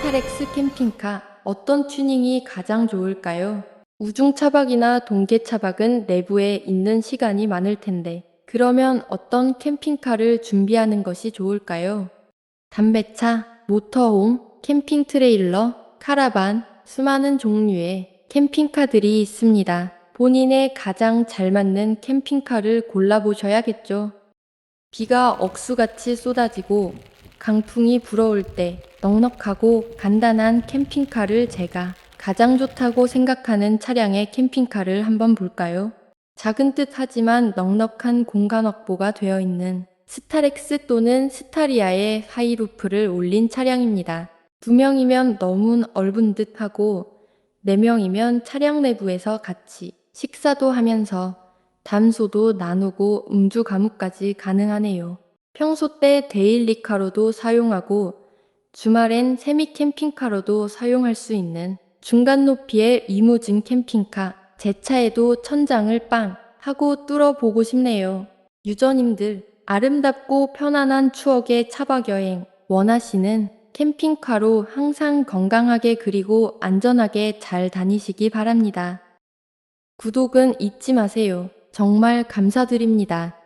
스타렉스 캠핑카 어떤 튜닝이 가장 좋을까요? 우중 차박이나 동계 차박은 내부에 있는 시간이 많을 텐데 그러면 어떤 캠핑카를 준비하는 것이 좋을까요? 담배차, 모터홈, 캠핑 트레일러, 카라반, 수많은 종류의 캠핑카들이 있습니다. 본인의 가장 잘 맞는 캠핑카를 골라보셔야겠죠. 비가 억수같이 쏟아지고 강풍이 불어올 때 넉넉하고 간단한 캠핑카를 제가 가장 좋다고 생각하는 차량의 캠핑카를 한번 볼까요? 작은 듯 하지만 넉넉한 공간 확보가 되어 있는 스타렉스 또는 스타리아의 하이루프를 올린 차량입니다. 두 명이면 너무 얼분 듯 하고 네 명이면 차량 내부에서 같이 식사도 하면서 담소도 나누고 음주 가무까지 가능하네요. 평소 때 데일리카로도 사용하고 주말엔 세미 캠핑카로도 사용할 수 있는 중간 높이의 이무진 캠핑카 제 차에도 천장을 빵 하고 뚫어보고 싶네요. 유저님들 아름답고 편안한 추억의 차박 여행 원하시는 캠핑카로 항상 건강하게 그리고 안전하게 잘 다니시기 바랍니다. 구독은 잊지 마세요. 정말 감사드립니다.